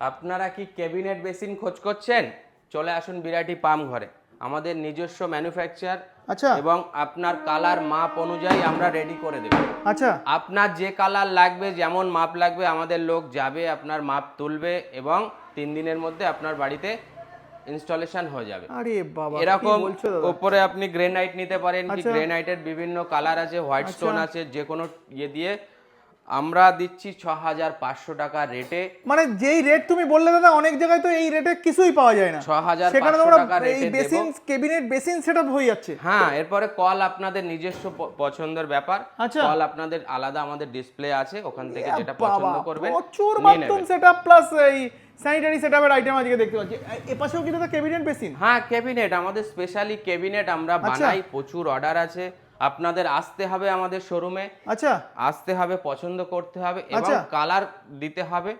আপনারা কি cabinet basin খোঁজ করছেন? চলে আসুন বিরাটি পাম ঘরে। আমাদের নিজস্ব ম্যানুফ্যাকচার আচ্ছা। এবং আপনার কালার মাপ অনুযায়ী আমরা রেডি করে দেব। আচ্ছা। আপনার যে কালার লাগবে যেমন মাপ লাগবে আমাদের লোক যাবে আপনার মাপ তুলবে এবং তিন দিনের মধ্যে আপনার বাড়িতে ইনস্টলেশন হয়ে যাবে। আরে বাবা এরকম উপরে আপনি গ্রেনাইট নিতে পারেন কি? আচ্ছা। গ্রেনাইটের বিভিন্ন কালার আছে হোয়াইট স্টোন আছে যে কোনো ইয়ে দিয়ে আমরা দিচ্ছি ছ হাজার পাঁচশো টাকা রেটে মানে যেই রেট তুমি বললে দাদা অনেক জায়গায় তো এই রেটে কিছুই পাওয়া যায় না। ছ হাজার সেখানে তোমরা টাকা এই বেসিন কেবিনেট বেসিন সেটআপ হয়ে যাচ্ছে। হ্যাঁ এরপরে কল আপনাদের নিজস্ব পছন্দের ব্যাপার। আচ্ছা। কল আপনাদের আলাদা আমাদের ডিসপ্লে আছে ওখান থেকে যেটা পছন্দ করবেন প্রচুর বাথরুম। সেটআপ প্লাস এই স্যানিটারি সেটআপের আইটেম আজকে দেখতে পাচ্ছি। এপাশেও কি দাদা কেবিনেট বেসিন হ্যাঁ ক্যাবিনেট আমাদের স্পেশালি ক্যাবিনেট আমরা আচ্ছা। বানাই প্রচুর অর্ডার আছে। আপনাদের আসতে হবে আমাদের শোরুমে আচ্ছা। আসতে হবে পছন্দ করতে হবে এবং আচ্ছা। কালার দিতে হবে।